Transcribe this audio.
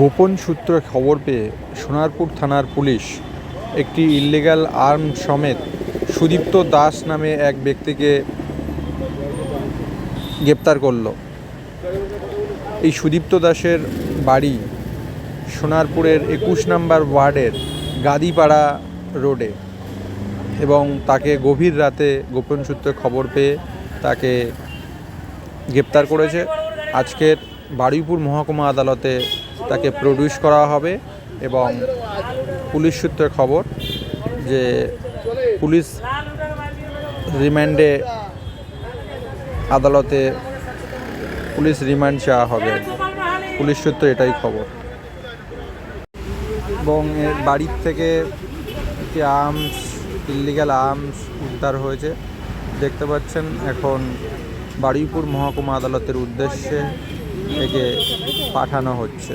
গোপন সূত্রে খবর পেয়ে সোনারপুর থানার পুলিশ একটি ইললিগ্যাল আর্ম সমেত সুদীপ্ত দাস নামে এক ব্যক্তিকে গ্রেপ্তার করল। এই সুদীপ্ত দাসের বাড়ি সোনারপুরের একুশ নম্বর ওয়ার্ডের গাদিপাড়া রোডে এবং তাকে গভীর রাতে গোপন সূত্রে খবর পেয়ে তাকে গ্রেপ্তার করেছে। আজকের বারুইপুর মহকুমা আদালতে তাকে প্রডিউস করা হবে এবং পুলিশ সূত্রে খবর যে পুলিশ রিমান্ডে আদালতে পুলিশ রিমান্ড চাওয়া হবে। পুলিশ সূত্রে এটাই খবর। এবং বাড়ির থেকে একটি আর্মস ইলিগাল আর্মস উদ্ধার হয়েছে। দেখতে পাচ্ছেন এখন বারুইপুর মহকুমা আদালতের উদ্দেশ্যে একে পাঠানো হচ্ছে।